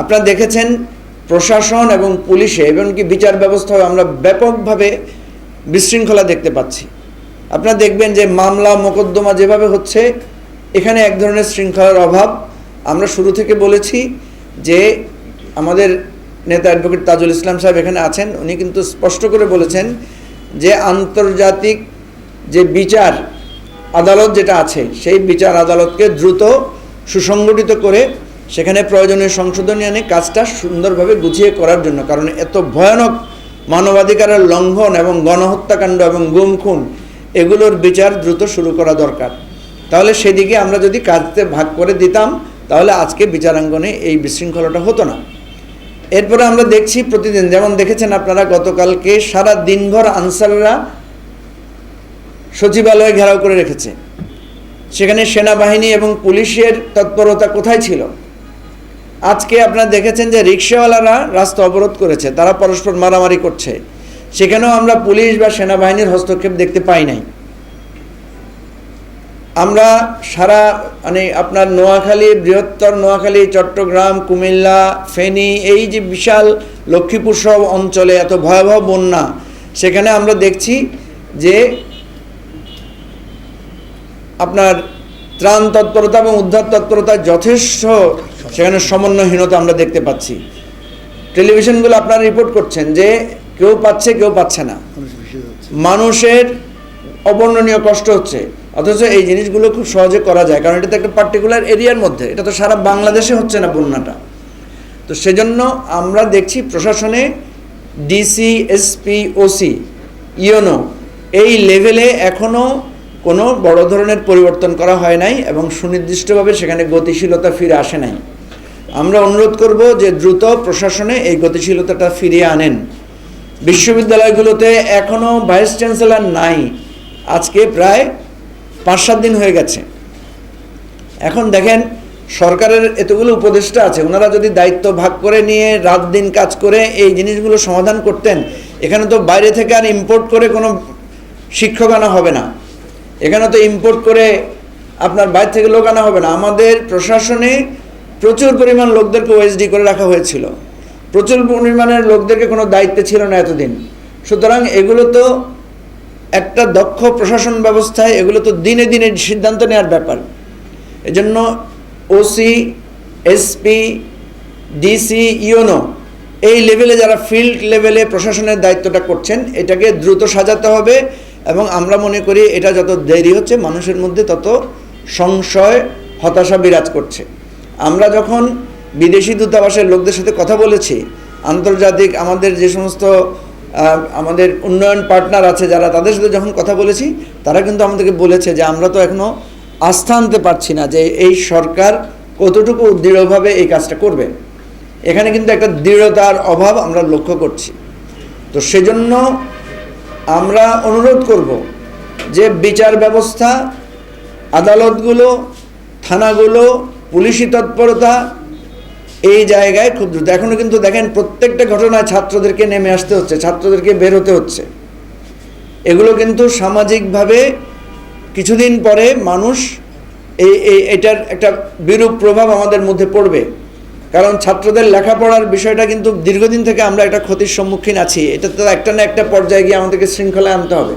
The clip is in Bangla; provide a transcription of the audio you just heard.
আপনারা দেখেছেন প্রশাসন এবং পুলিশে এমনকি বিচার ব্যবস্থায় আমরা ব্যাপকভাবে বিশৃঙ্খলা দেখতে পাচ্ছি। আপনারা দেখবেন যে মামলা, মোকদ্দমা যেভাবে হচ্ছে, এখানে এক ধরনের শৃঙ্খলার অভাব। আমরা শুরু থেকে বলেছি যে আমাদের নেতা অ্যাডভোকেট তাজুল ইসলাম সাহেব এখানে আছেন। উনি কিন্তু স্পষ্ট করে বলেছেন যে আন্তর্জাতিক যে বিচার আদালত যেটা আছে, সেই বিচার আদালতকে দ্রুত সুসংগঠিত করে সেখানে প্রয়োজনীয় সংশোধনী আনে কাজটা সুন্দরভাবে গুছিয়ে করার জন্য। কারণ এত ভয়ানক মানবাধিকারের লঙ্ঘন এবং গণহত্যাকাণ্ড এবং গুম খুন এগুলোর বিচার দ্রুত শুরু করা দরকার। তাহলে সেদিকে আমরা যদি কাজতে ভাগ করে দিতাম, তাহলে আজকে বিচারাঙ্গনে এই বিশৃঙ্খলাটা হতো না। এরপরে আমরা দেখছি প্রতিদিন, যেমন দেখেছেন আপনারা, গতকালকে সারা দিনভর আনসাররা সচিবালয় ঘেরাও করে রেখেছে। সেখানে সেনাবাহিনী এবং পুলিশের তৎপরতা কোথায় ছিল? আজকে আপনারা দেখেছেন যে রিক্সাওয়ালারা রাস্তা অবরোধ করেছে, তারা পরস্পর মারামারি করছে। সেখানেও আমরা পুলিশ বা সেনাবাহিনীর হস্তক্ষেপ দেখতে পাই নাই। আমরা সারা মানে আপনার নোয়াখালী, বৃহত্তর নোয়াখালী, চট্টগ্রাম, কুমিল্লা, ফেনী, এই যে বিশাল লক্ষ্মীপুর সব অঞ্চলে এত ভয়াবহ বন্যা, সেখানে আমরা দেখছি যে আপনার ত্রাণ তৎপরতা এবং উদ্ধার তৎপরতা যথেষ্ট সেখানে সমন্বয়হীনতা আমরা দেখতে পাচ্ছি। টেলিভিশনগুলো আপনারা রিপোর্ট করছেন যে কেউ পাচ্ছে কেউ পাচ্ছে না। মানুষের অবর্ণনীয় কষ্ট হচ্ছে। অথচ এই জিনিসগুলো খুব সহজে করা যায়, কারণ এটা তো একটা পার্টিকুলার এরিয়ার মধ্যে। এটা তো সারা বাংলাদেশে হচ্ছে না বন্যাটা। তো সেজন্য আমরা দেখছি প্রশাসনে ডিসি এসপি ওসি ইওনো, এই লেভেলে এখনও কোনো বড় ধরনের পরিবর্তন করা হয় নাই এবং সুনির্দিষ্টভাবে সেখানে গতিশীলতা ফিরে আসে নাই। আমরা অনুরোধ করব যে দ্রুত প্রশাসনে এই গতিশীলতাটা ফিরিয়ে আনেন। বিশ্ববিদ্যালয়গুলোতে এখনও ভাইস চ্যান্সেলর নাই। আজকে প্রায় পাঁচ সাত দিন হয়ে গেছে। এখন দেখেন, সরকারের এতগুলো উপদেষ্টা আছে, ওনারা যদি দায়িত্ব ভাগ করে নিয়ে রাত দিন কাজ করে এই জিনিসগুলো সমাধান করতেন, এখানে তো বাইরে থেকে আর ইম্পোর্ট করে কোনো শিক্ষক আনা হবে না। এখানে তো ইম্পোর্ট করে আপনার বাইরে থেকে লোক আনা হবে না। আমাদের প্রশাসনে প্রচুর পরিমাণ লোকদেরকে ওএসডি করে রাখা হয়েছিল। প্রচুর পরিমাণের লোকদেরকে কোনো দায়িত্বে ছিল না এতদিন। সুতরাং এগুলো তো একটা দক্ষ প্রশাসন ব্যবস্থায় এগুলো তো দিনে দিনে সিদ্ধান্ত নেওয়ার ব্যাপার। এজন্য ওসি এসপি ডিসি ইউনো এই লেভেলে যারা ফিল্ড লেভেলে প্রশাসনের দায়িত্বটা করছেন, এটাকে দ্রুত সাজাতে হবে এবং আমরা মনে করি এটা যত দেরি হচ্ছে, মানুষের মধ্যে তত সংশয়, হতাশা বিরাজ করছে। আমরা যখন বিদেশি দূতাবাসের লোকদের সাথে কথা বলেছি, আন্তর্জাতিক আমাদের যে সমস্ত আমাদের উন্নয়ন পার্টনার আছে যারা তাদের সাথে যখন কথা বলেছি, তারা কিন্তু আমাদেরকে বলেছে যে আমরা তো এখনও আস্থা আনতে পারছি না যে এই সরকার কতটুকু দৃঢ়ভাবে এই কাজটা করবে। এখানে কিন্তু একটা দৃঢ়তার অভাব আমরা লক্ষ্য করছি। তো সেজন্য আমরা অনুরোধ করব যে বিচার ব্যবস্থা, আদালতগুলো, থানাগুলো পুলিশি তৎপরতা এই জায়গায় খুব দ্রুত এখনও কিন্তু দেখেন প্রত্যেকটা ঘটনায় ছাত্রদেরকে নেমে আসতে হচ্ছে, ছাত্রদেরকে বের হতে হচ্ছে। এগুলো কিন্তু সামাজিকভাবে কিছুদিন পরে মানুষ এই এই, এটার একটা বিরূপ প্রভাব আমাদের মধ্যে পড়বে। কারণ ছাত্রদের লেখাপড়ার বিষয়টা কিন্তু দীর্ঘদিন থেকে আমরা একটা ক্ষতির সম্মুখীন আছি। এটা তো একটা না একটা পর্যায়ে গিয়ে আমাদেরকে শৃঙ্খলায় আনতে হবে।